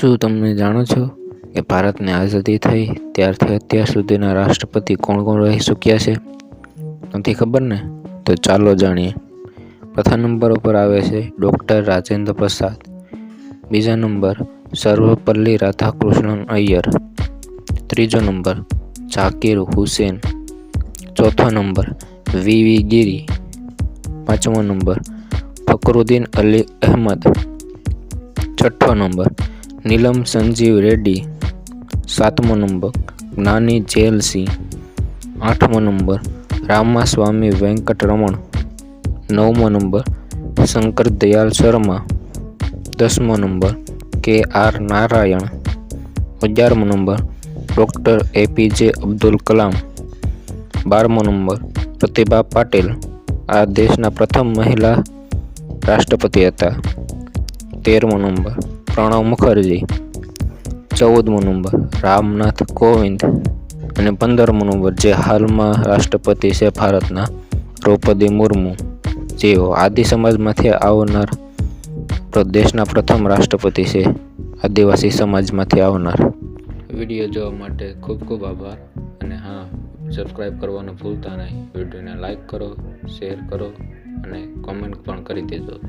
શું તમે જાણો છો કે ભારતને આઝાદી થઈ ત્યારથી અત્યાર સુધીના રાષ્ટ્રપતિ કોણ કોણ રહી ચૂક્યા છે? નથી ખબર ને? તો ચાલો જાણીએ. પ્રથમ નંબર ઉપર આવે છે ડૉક્ટર રાજેન્દ્ર પ્રસાદ. બીજા નંબર સર્વપલ્લી રાધાકૃષ્ણન અય્યર. ત્રીજો નંબર ઝાકીર હુસેન. ચોથો નંબર વી વી ગિરી. પાંચમો નંબર, ફકરુદ્દીન અલી અહેમદ. છઠ્ઠો નંબર, નીલમ સંજીવ રેડ્ડી. સાતમો નંબર, જ્ઞાની જેલસિંહ આઠમો નંબર, રામાસ્વામી વેંકટરમણ. નવમો નંબર, શંકર દયાલ શર્મા. દસમો નંબર, કે આર નારાયણ. અગિયારમો number, doctor APJ Abdul Kalam. બારમો નંબર, પ્રતિભા પાટીલ. આ દેશના પ્રથમ મહિલા રાષ્ટ્રપતિ હતા. તેરમો નંબર પ્રણવ મુખર્જી, ચૌદમો નંબર રામનાથ કોવિંદ અને પંદરમો નંબર જે હાલમાં રાષ્ટ્રપતિ છે ભારતના દ્રૌપદી મુર્મુ, જેઓ આદિ સમાજમાંથી આવનાર દેશના પ્રથમ રાષ્ટ્રપતિ છે, આદિવાસી સમાજમાંથી આવનાર. વીડિયો જોવા માટે ખૂબ ખૂબ આભાર અને હા સબસ્ક્રાઈબ કરવાનું ભૂલતા નહીં. વિડીયોને લાઈક કરો શેર કરો અને કોમેન્ટ પણ કરી દેજો.